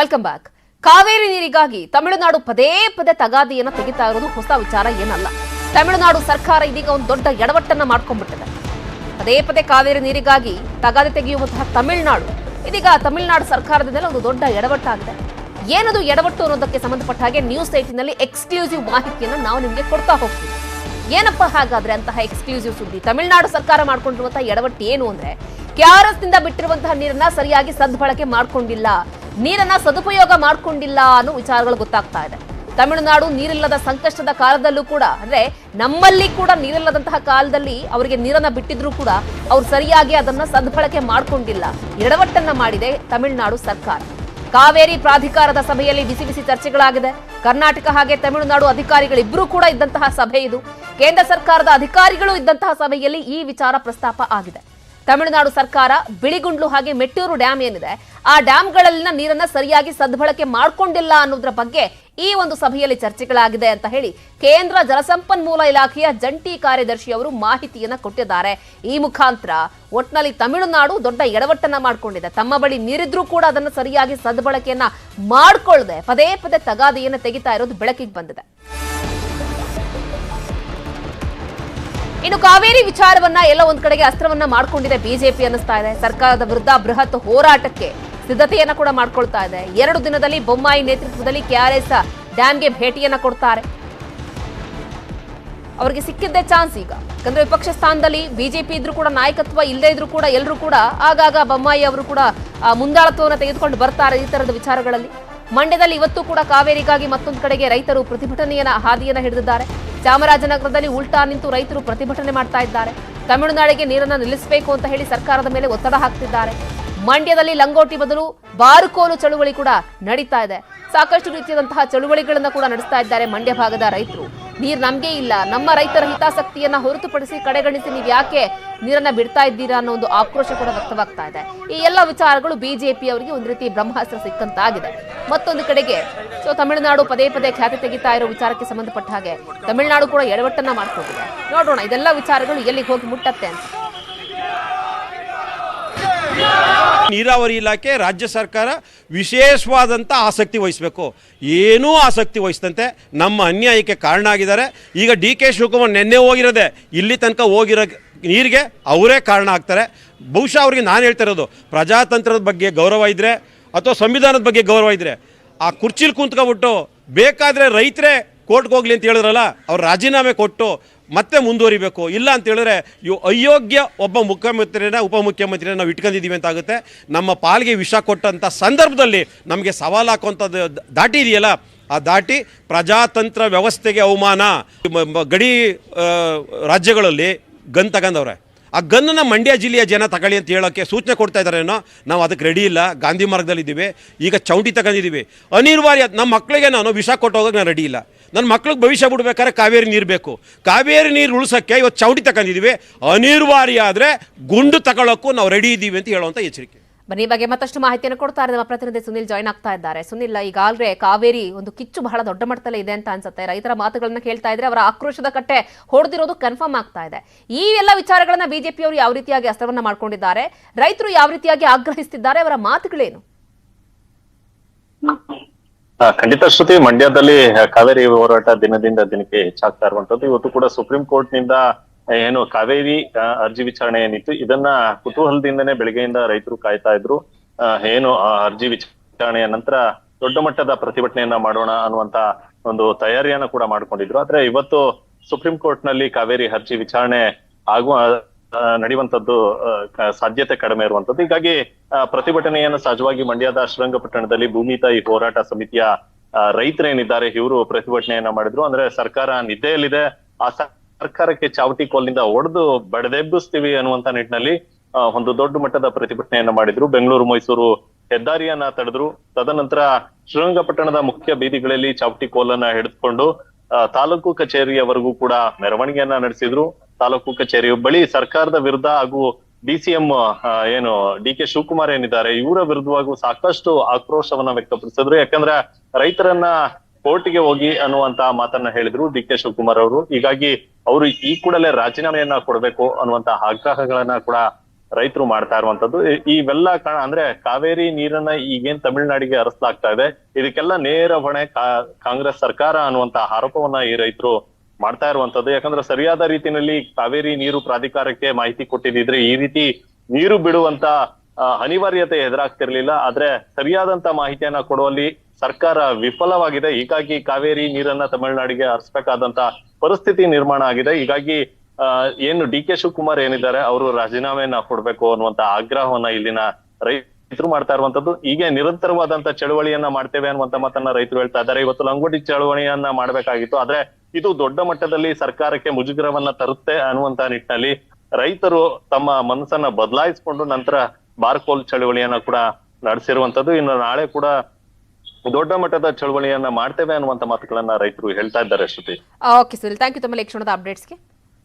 Welcome back. Kaveri ನೀರಿಗಾಗಿ ತಮಿಳುನಾಡು ಪದೇ ಪದೇ ತಗಾದಿಯನ್ನು ತೆಗಿತಾ ಇರೋದು ಹೊಸ ವಿಚಾರ ಏನಲ್ಲ. ತಮಿಳುನಾಡು ಸರ್ಕಾರ ಇದೀಗ ಒಂದು ದೊಡ್ಡ ಎಡವಟ್ಟನ್ನ ಮಾಡ್ಕೊಂಡ್ಬಿಟ್ಟಿದೆ. ಪದೇ ಪದೇ ಕಾವೇರಿ ನೀರಿಗಾಗಿ ತಗಾದೆ ತೆಗೆಯುವಂತಹ ತಮಿಳುನಾಡು, ಇದೀಗ ತಮಿಳುನಾಡು ಸರ್ಕಾರದಿಂದಲೇ ಒಂದು ದೊಡ್ಡ ಎಡವಟ್ಟಾಗಿದೆ. ಏನದು ಎಡವಟ್ಟು ಅನ್ನೋದಕ್ಕೆ ಸಂಬಂಧಪಟ್ಟ ಹಾಗೆ ನ್ಯೂಸ್ ಏಟಿನಲ್ಲಿ ಎಕ್ಸ್ಕ್ಲೂಸಿವ್ ಮಾಹಿತಿಯನ್ನು ನಾವು ನಿಮಗೆ ಕೊಡ್ತಾ ಹೋಗ್ತೀವಿ. ಏನಪ್ಪ ಹಾಗಾದ್ರೆ ಅಂತಹ ಎಕ್ಸ್ಕ್ಲೂಸಿವ್ ಸುದ್ದಿ? ತಮಿಳುನಾಡು ಸರ್ಕಾರ ಮಾಡ್ಕೊಂಡಿರುವಂತಹ ಎಡವಟ್ಟು ಏನು ಅಂದ್ರೆ ಕೆಆರ್ಎಸ್ನಿಂದ ಬಿಟ್ಟಿರುವಂತಹ ನೀರನ್ನ ಸರಿಯಾಗಿ ಸದ್ಬಳಕೆ ಮಾಡ್ಕೊಂಡಿಲ್ಲ. ನೀರನ್ನ ಸದುಪಯೋಗ ಮಾಡಿಕೊಂಡಿಲ್ಲ ಅನ್ನೋ ವಿಚಾರಗಳು ಗೊತ್ತಾಗ್ತಾ ಇದೆ. ತಮಿಳುನಾಡು ನೀರಿಲ್ಲದ ಸಂಕಷ್ಟದ ಕಾಲದಲ್ಲೂ ಕೂಡ, ಅಂದ್ರೆ ನಮ್ಮಲ್ಲಿ ಕೂಡ ನೀರಿಲ್ಲದಂತಹ ಕಾಲದಲ್ಲಿ ಅವರಿಗೆ ನೀರನ್ನ ಬಿಟ್ಟಿದ್ರು ಕೂಡ ಅವ್ರು ಸರಿಯಾಗಿ ಅದನ್ನ ಸದ್ಬಳಕೆ ಮಾಡಿಕೊಂಡಿಲ್ಲ. ಎಡವಟ್ಟನ್ನ ಮಾಡಿದೆ ತಮಿಳುನಾಡು ಸರ್ಕಾರ. ಕಾವೇರಿ ಪ್ರಾಧಿಕಾರದ ಸಭೆಯಲ್ಲಿ ಬಿಸಿ ಬಿಸಿ ಚರ್ಚೆಗಳಾಗಿದೆ. ಕರ್ನಾಟಕ ಹಾಗೆ ತಮಿಳುನಾಡು ಅಧಿಕಾರಿಗಳಿಬ್ಬರೂ ಕೂಡ ಇದ್ದಂತಹ ಸಭೆ ಇದು. ಕೇಂದ್ರ ಸರ್ಕಾರದ ಅಧಿಕಾರಿಗಳು ಇದ್ದಂತಹ ಸಭೆಯಲ್ಲಿ ಈ ವಿಚಾರ ಪ್ರಸ್ತಾಪ ಆಗಿದೆ. ತಮಿಳುನಾಡು ಸರ್ಕಾರ ಬಿಳಿಗುಂಡ್ಲು ಹಾಗೆ ಮೆಟ್ಟೂರು ಡ್ಯಾಮ್ ಏನಿದೆ, ಆ ಡ್ಯಾಮ್ಗಳಲ್ಲಿನ ನೀರನ್ನ ಸರಿಯಾಗಿ ಸದ್ಬಳಕೆ ಮಾಡ್ಕೊಂಡಿಲ್ಲ ಅನ್ನೋದ್ರ ಬಗ್ಗೆ ಈ ಒಂದು ಸಭೆಯಲ್ಲಿ ಚರ್ಚೆಗಳಾಗಿದೆ ಅಂತ ಹೇಳಿ ಕೇಂದ್ರ ಜಲಸಂಪನ್ಮೂಲ ಇಲಾಖೆಯ ಜಂಟಿ ಕಾರ್ಯದರ್ಶಿ ಅವರು ಮಾಹಿತಿಯನ್ನ ಕೊಟ್ಟಿದ್ದಾರೆ. ಈ ಮುಖಾಂತರ ಒಟ್ನಲ್ಲಿ ತಮಿಳುನಾಡು ದೊಡ್ಡ ಎಡವಟ್ಟನ್ನ ಮಾಡ್ಕೊಂಡಿದೆ. ತಮ್ಮ ಬಳಿ ನೀರಿದ್ರೂ ಕೂಡ ಅದನ್ನು ಸರಿಯಾಗಿ ಸದ್ಬಳಕೆಯನ್ನ ಮಾಡಿಕೊಳ್ಳದೆ ಪದೇ ಪದೇ ತಗಾದೆಯನ್ನು ತೆಗಿತಾ ಇರೋದು ಬೆಳಕಿಗೆ ಬಂದಿದೆ. ಇನ್ನು ಕಾವೇರಿ ವಿಚಾರವನ್ನ ಎಲ್ಲ ಒಂದ್ ಕಡೆಗೆ ಅಸ್ತ್ರವನ್ನ ಮಾಡ್ಕೊಂಡಿದೆ ಬಿಜೆಪಿ ಅನ್ನಿಸ್ತಾ ಇದೆ. ಸರ್ಕಾರದ ವಿರುದ್ಧ ಬೃಹತ್ ಹೋರಾಟಕ್ಕೆ ಸಿದ್ಧತೆಯನ್ನ ಕೂಡ ಮಾಡ್ಕೊಳ್ತಾ ಇದೆ. ಎರಡು ದಿನದಲ್ಲಿ ಬೊಮ್ಮಾಯಿ ನೇತೃತ್ವದಲ್ಲಿ ಕೆಆರ್ಎಸ್ ಡ್ಯಾಮ್ಗೆ ಭೇಟಿಯನ್ನ ಕೊಡ್ತಾರೆ. ಅವರಿಗೆ ಸಿಕ್ಕಿದ್ದೇ ಚಾನ್ಸ್ ಈಗ. ಯಾಕಂದ್ರೆ ವಿಪಕ್ಷ ಸ್ಥಾನದಲ್ಲಿ ಬಿಜೆಪಿ ಇದ್ರೂ ಕೂಡ, ನಾಯಕತ್ವ ಇಲ್ಲದೇ ಇದ್ರೂ ಕೂಡ ಎಲ್ಲರೂ ಕೂಡ ಆಗಾಗ ಬೊಮ್ಮಾಯಿ ಅವರು ಕೂಡ ಮುಂದಾಳತ್ವವನ್ನು ತೆಗೆದುಕೊಂಡು ಬರ್ತಾರೆ ಈ ತರದ ವಿಚಾರಗಳಲ್ಲಿ. ಮಂಡ್ಯದಲ್ಲಿ ಇವತ್ತು ಕೂಡ ಕಾವೇರಿಗಾಗಿ ಮತ್ತೊಂದು ಕಡೆಗೆ ರೈತರು ಪ್ರತಿಭಟನೆಯನ್ನ ಹಾದಿಯನ್ನ ಹಿಡಿದಿದ್ದಾರೆ. ಚಾಮರಾಜನಗರದಲ್ಲಿ ಉಲ್ಟಾ ನಿಂತು ರೈತರು ಪ್ರತಿಭಟನೆ ಮಾಡ್ತಾ ಇದ್ದಾರೆ. ತಮಿಳುನಾಡಿಗೆ ನೀರನ್ನು ನಿಲ್ಲಿಸಬೇಕು ಅಂತ ಹೇಳಿ ಸರ್ಕಾರದ ಮೇಲೆ ಒತ್ತಡ ಹಾಕ್ತಿದ್ದಾರೆ. ಮಂಡ್ಯದಲ್ಲಿ ಲಂಗೋಟಿ ಬದಲು ಬಾರುಕೋಲು ಚಳುವಳಿ ಕೂಡ ನಡೀತಾ ಇದೆ. ಸಾಕಷ್ಟು ರೀತಿಯಾದಂತಹ ಚಳುವಳಿಗಳನ್ನು ಕೂಡ ನಡೆಸ್ತಾ ಇದ್ದಾರೆ ಮಂಡ್ಯ ಭಾಗದ ರೈತರು. ನೀರ್ ನಮಗೆ ಇಲ್ಲ. ನಮ್ಮ ರೈತರ ಹಿತಾಸಕ್ತಿಯನ್ನ ಹೊರತುಪಡಿಸಿ ಕಡೆಗಣಿಸಿ ನೀವು ಯಾಕೆ ನೀರನ್ನ ಬಿಡ್ತಾ ಇದ್ದೀರಾ ಅನ್ನೋ ಒಂದು ಆಕ್ರೋಶ ಕೂಡ ವ್ಯಕ್ತವಾಗ್ತಾ ಇದೆ. ಈ ಎಲ್ಲ ವಿಚಾರಗಳು ಬಿಜೆಪಿ ಅವರಿಗೆ ಒಂದು ರೀತಿ ಬ್ರಹ್ಮಾಸ್ತ್ರ ಸಿಕ್ಕಂತಾಗಿದೆ. ಮತ್ತೊಂದು ಕಡೆಗೆ, ಸೊ ತಮಿಳುನಾಡು ಪದೇ ಪದೇ ಖ್ಯಾತಿ ತೆಗಿತಾ ಇರೋ ವಿಚಾರಕ್ಕೆ ಸಂಬಂಧಪಟ್ಟ ಹಾಗೆ ತಮಿಳುನಾಡು ಕೂಡ ಎಡವಟ್ಟನ್ನ ಮಾಡ್ಕೊಂಡಿದೆ. ನೋಡೋಣ ಇದೆಲ್ಲ ವಿಚಾರಗಳು ಎಲ್ಲಿಗೆ ಹೋಗಿ ಮುಟ್ಟತ್ತೆ ಅಂತ. ನೀರಾವರಿ ಇಲಾಖೆ ರಾಜ್ಯ ಸರ್ಕಾರ ವಿಶೇಷವಾದಂಥ ಆಸಕ್ತಿ ವಹಿಸಬೇಕು. ಏನೂ ಆಸಕ್ತಿ ವಹಿಸದಂತೆ ನಮ್ಮ ಅನ್ಯಾಯಕ್ಕೆ ಕಾರಣ ಆಗಿದ್ದಾರೆ. ಈಗ ಡಿ ಕೆ ಶಿವಕುಮಾರ್ ನೆನ್ನೆ ಹೋಗಿರೋದೆ, ಇಲ್ಲಿ ತನಕ ಹೋಗಿರೋ ನೀರಿಗೆ ಅವರೇ ಕಾರಣ ಆಗ್ತಾರೆ. ಬಹುಶಃ ಅವ್ರಿಗೆ ನಾನು ಹೇಳ್ತಾ ಇರೋದು, ಪ್ರಜಾತಂತ್ರದ ಬಗ್ಗೆ ಗೌರವ ಇದ್ದರೆ ಅಥವಾ ಸಂವಿಧಾನದ ಬಗ್ಗೆ ಗೌರವ ಇದ್ದರೆ ಆ ಕುರ್ಚಿಲಿ ಕುಂತ್ಕೊಬಿಟ್ಟು ಬೇಕಾದರೆ ರೈತರೇ ಕೋರ್ಟ್ಗೆ ಹೋಗ್ಲಿ ಅಂತ ಹೇಳಿದ್ರಲ್ಲ, ಅವ್ರು ರಾಜೀನಾಮೆ ಕೊಟ್ಟು ಮತ್ತೆ ಮುಂದುವರಿಬೇಕು. ಇಲ್ಲ ಅಂತ ಹೇಳಿದ್ರೆ ಇವು ಅಯೋಗ್ಯ ಒಬ್ಬ ಮುಖ್ಯಮಂತ್ರಿನ ಉಪಮುಖ್ಯಮಂತ್ರಿನ ನಾವು ಇಟ್ಕೊಂಡಿದ್ದೀವಿ ಅಂತ ಆಗುತ್ತೆ. ನಮ್ಮ ಪಾಲಿಗೆ ವಿಷ ಕೊಟ್ಟಂಥ ಸಂದರ್ಭದಲ್ಲಿ ನಮಗೆ ಸವಾಲು ಹಾಕುವಂಥದ್ದು ದಾಟಿ ಇದೆಯಲ್ಲ? ಆ ದಾಟಿ ಪ್ರಜಾತಂತ್ರ ವ್ಯವಸ್ಥೆಗೆ ಅವಮಾನ. ಗಡಿ ರಾಜ್ಯಗಳಲ್ಲಿ ಗನ್ ತಗೊಂಡವ್ರೆ. ಆ ಗನ್ನನ್ನು ಮಂಡ್ಯ ಜಿಲ್ಲೆಯ ಜನ ತಗೊಳ್ಳಿ ಅಂತ ಹೇಳೋಕ್ಕೆ ಸೂಚನೆ ಕೊಡ್ತಾ ಇದ್ದಾರೇನೋ ನಾವು ಅದಕ್ಕೆ ರೆಡಿ ಇಲ್ಲ. ಗಾಂಧಿ ಮಾರ್ಗದಲ್ಲಿದ್ದೀವಿ. ಈಗ ಚೌಂಡಿ ತಗೊಂಡಿದ್ದೀವಿ. ಅನಿವಾರ್ಯ ನಮ್ಮ ಮಕ್ಕಳಿಗೆ ನಾನು ವಿಷ ಕೊಟ್ಟು ಹೋಗೋಕ್ಕೆ ನಾನು ರೆಡಿ ಇಲ್ಲ. ನನ್ನ ಮಕ್ಳಿಗೆ ಭವಿಷ್ಯ ಬಿಡ್ಬೇಕಾದ್ರೆ ಕಾವೇರಿ ನೀರು ಬೇಕು. ಕಾವೇರಿ ನೀರು ಉಳಿಸೋಕ್ಕೆ ಇವತ್ತು ಚೌಟಿ ತಗೊಂಡಿದ್ದೀವಿ. ಅನಿವಾರ್ಯ ಆದರೆ ಗುಂಡು ತಗೊಳ್ಳೋಕ್ಕೂ ನಾವು ರೆಡಿ ಇದ್ದೀವಿ ಅಂತ ಹೇಳುವಂಥ ಎಚ್ಚರಿಕೆ. ಬನ್ನಿ ಈ ಬಗ್ಗೆ ಮತ್ತಷ್ಟು ಮಾಹಿತಿಯನ್ನು ಕೊಡ್ತಾ ನಮ್ಮ ಪ್ರತಿನಿಧಿ ಸುನಿಲ್ ಜಾಯ್ನ್ ಆಗ್ತಾ ಇದ್ದಾರೆ. ಸುನಿಲ್ ಈಗಾಗಲೇ ಕಾವೇರಿ ಒಂದು ಕಿಚ್ಚು ಬಹಳ ದೊಡ್ಡ ಮಟ್ಟದಲ್ಲಿ ಇದೆ ಅಂತ ಅನ್ಸುತ್ತೆ. ರೈತರ ಮಾತುಗಳನ್ನ ಕೇಳ್ತಾ ಇದ್ರೆ ಅವರ ಆಕ್ರೋಶದ ಕಟ್ಟೆ ಹೊಡೆದಿರೋದು ಕನ್ಫರ್ಮ್ ಆಗ್ತಾ ಇದೆ. ಈ ಎಲ್ಲ ವಿಚಾರಗಳನ್ನ ಬಿಜೆಪಿ ಅವರು ಯಾವ ರೀತಿಯಾಗಿ ಅಸ್ತ್ರವನ್ನ ಮಾಡ್ಕೊಂಡಿದ್ದಾರೆ? ರೈತರು ಯಾವ ರೀತಿಯಾಗಿ ಆಗ್ರಹಿಸುತ್ತಿದ್ದಾರೆ ಅವರ ಮಾತುಗಳೇನು? ಖಂಡಿತ ಶ್ರುತಿ, ಮಂಡ್ಯದಲ್ಲಿ ಕಾವೇರಿ ಹೋರಾಟ ದಿನದಿಂದ ದಿನಕ್ಕೆ ಹೆಚ್ಚಾಗ್ತಾ ಇರುವಂತದ್ದು ಇವತ್ತು ಕೂಡ ಸುಪ್ರೀಂ ಕೋರ್ಟ್ನಿಂದ ಏನು ಕಾವೇರಿ ಅರ್ಜಿ ವಿಚಾರಣೆ ಏನಿತ್ತು, ಇದನ್ನ ಕುತೂಹಲದಿಂದನೇ ಬೆಳಗ್ಗೆಯಿಂದ ರೈತರು ಕಾಯ್ತಾ ಇದ್ರು. ಏನು ಅರ್ಜಿ ವಿಚಾರಣೆಯ ನಂತರ ದೊಡ್ಡ ಮಟ್ಟದ ಪ್ರತಿಭಟನೆಯನ್ನ ಮಾಡೋಣ ಅನ್ನುವಂತ ಒಂದು ತಯಾರಿಯನ್ನ ಕೂಡ ಮಾಡ್ಕೊಂಡಿದ್ರು. ಆದ್ರೆ ಇವತ್ತು ಸುಪ್ರೀಂ ಕೋರ್ಟ್ನಲ್ಲಿ ಕಾವೇರಿ ಅರ್ಜಿ ವಿಚಾರಣೆ ಆಗುವ ನಡೆಯುವಂತದ್ದು ಸಾಧ್ಯತೆ ಕಡಿಮೆ ಇರುವಂತದ್ದು ಹೀಗಾಗಿ ಪ್ರತಿಭಟನೆಯನ್ನು ಸಹಜವಾಗಿ ಮಂಡ್ಯದ ಶ್ರೀರಂಗಪಟ್ಟಣದಲ್ಲಿ ಭೂಮಿ ತಾಯಿ ಹೋರಾಟ ಸಮಿತಿಯ ರೈತರೇನಿದ್ದಾರೆ, ಇವರು ಪ್ರತಿಭಟನೆಯನ್ನ ಮಾಡಿದ್ರು. ಅಂದ್ರೆ ಸರ್ಕಾರ ನಿದ್ದೆಯಲ್ಲಿದೆ. ಆ ಸರ್ಕಾರಕ್ಕೆ ಚಾವಟಿ ಕೋಲಿನಿಂದ ಹೊಡೆದು ಬಡದೆಬ್ಬಿಸ್ತೀವಿ ಅನ್ನುವಂತ ನಿಟ್ಟಿನಲ್ಲಿ ಒಂದು ದೊಡ್ಡ ಮಟ್ಟದ ಪ್ರತಿಭಟನೆಯನ್ನ ಮಾಡಿದ್ರು. ಬೆಂಗಳೂರು, ಮೈಸೂರು ಹೆದ್ದಾರಿಯನ್ನ ತಡೆದ್ರು. ತದನಂತರ ಶ್ರೀರಂಗಪಟ್ಟಣದ ಮುಖ್ಯ ಬೀದಿಗಳಲ್ಲಿ ಚಾವಟಿ ಕೋಲನ್ನ ಹಿಡಿದುಕೊಂಡು ತಾಲೂಕು ಕಚೇರಿಯವರೆಗೂ ಕೂಡ ಮೆರವಣಿಗೆಯನ್ನ ನಡೆಸಿದ್ರು. ತಾಲೂಕು ಕಚೇರಿ ಬಳಿ ಸರ್ಕಾರದ ವಿರುದ್ಧ ಹಾಗೂ ಡಿಸಿಎಂ ಏನು, ಡಿ ಕೆ ಶಿವಕುಮಾರ್ ಏನಿದ್ದಾರೆ, ಇವರ ವಿರುದ್ಧವಾಗೂ ಸಾಕಷ್ಟು ಆಕ್ರೋಶವನ್ನ ವ್ಯಕ್ತಪಡಿಸಿದ್ರು. ಯಾಕಂದ್ರೆ ರೈತರನ್ನ ಕೋರ್ಟ್ಗೆ ಹೋಗಿ ಅನ್ನುವಂತ ಮಾತನ್ನ ಹೇಳಿದ್ರು ಡಿ ಕೆ ಶಿವಕುಮಾರ್ ಅವರು. ಹೀಗಾಗಿ ಅವರು ಈ ಕೂಡಲೇ ರಾಜೀನಾಮೆಯನ್ನ ಕೊಡಬೇಕು ಅನ್ನುವಂತ ಆಗ್ರಹಗಳನ್ನ ಕೂಡ ರೈತರು ಮಾಡ್ತಾ ಇರುವಂತದ್ದು. ಇವೆಲ್ಲ ಕಾರಣ ಅಂದ್ರೆ ಕಾವೇರಿ ನೀರನ್ನ ಈಗೇನ್ ತಮಿಳುನಾಡಿಗೆ ಹರಿಸಲಾಗ್ತಾ ಇದೆ. ಇದಕ್ಕೆಲ್ಲ ನೇರ ಹೊಣೆ ಕಾಂಗ್ರೆಸ್ ಸರ್ಕಾರ ಅನ್ನುವಂತ ಆರೋಪವನ್ನ ಈ ರೈತರು ಮಾಡ್ತಾ ಇರುವಂತದ್ದು ಯಾಕಂದ್ರೆ ಸರಿಯಾದ ರೀತಿಯಲ್ಲಿ ಕಾವೇರಿ ನೀರು ಪ್ರಾಧಿಕಾರಕ್ಕೆ ಮಾಹಿತಿ ಕೊಟ್ಟಿದ್ರೆ ಈ ರೀತಿ ನೀರು ಬಿಡುವಂತ ಅನಿವಾರ್ಯತೆ ಎದುರಾಗ್ತಿರ್ಲಿಲ್ಲ. ಆದ್ರೆ ಸರಿಯಾದಂತ ಮಾಹಿತಿಯನ್ನ ಕೊಡುವಲ್ಲಿ ಸರ್ಕಾರ ವಿಫಲವಾಗಿದೆ. ಹೀಗಾಗಿ ಕಾವೇರಿ ನೀರನ್ನ ತಮಿಳುನಾಡಿಗೆ ಹರಿಸಬೇಕಾದಂತ ಪರಿಸ್ಥಿತಿ ನಿರ್ಮಾಣ ಆಗಿದೆ. ಹೀಗಾಗಿ ಏನು ಡಿ ಕೆ ಶಿವಕುಮಾರ್ ಏನಿದ್ದಾರೆ, ಅವರು ರಾಜೀನಾಮೆಯನ್ನ ಕೊಡ್ಬೇಕು ಅನ್ನುವಂತ ಆಗ್ರಹವನ್ನ ಇಲ್ಲಿನ ರೈತರು ಮಾಡ್ತಾ ಇರುವಂತದ್ದು. ಹೀಗೆ ನಿರಂತರವಾದಂತ ಚಳವಳಿಯನ್ನ ಮಾಡ್ತೇವೆ ಅನ್ನುವಂತ ಮಾತನ್ನ ರೈತರು ಹೇಳ್ತಾ ಇದ್ದಾರೆ. ಇವತ್ತು ಲಂಗೋಟಿ ಚಳವಳಿಯನ್ನ ಮಾಡ್ಬೇಕಾಗಿತ್ತು. ಆದ್ರೆ ಇದು ದೊಡ್ಡ ಮಟ್ಟದಲ್ಲಿ ಸರ್ಕಾರಕ್ಕೆ ಮುಜುಗರವನ್ನ ತರುತ್ತೆ ಅನ್ನುವಂತ ನಿಟ್ಟಿನಲ್ಲಿ ರೈತರು ತಮ್ಮ ಮನಸ್ಸನ್ನ ಬದಲಾಯಿಸಿಕೊಂಡು ನಂತರ ಬಾರ್ಕೋಲ್ ಚಳವಳಿಯನ್ನ ಕೂಡ ನಡೆಸಿರುವಂತದ್ದು. ಇನ್ನು ನಾಳೆ ಕೂಡ ದೊಡ್ಡ ಮಟ್ಟದ ಚಳವಳಿಯನ್ನ ಮಾಡ್ತೇವೆ ಅನ್ನುವಂತ ಮಾತುಗಳನ್ನ ರೈತರು ಹೇಳ್ತಾ ಇದ್ದಾರೆ Shruti. Okay Sunil thank you ತಮ್ಮ ಕ್ಷಣದ ಅಪ್ಡೇಟ್ಸ್ಗೆ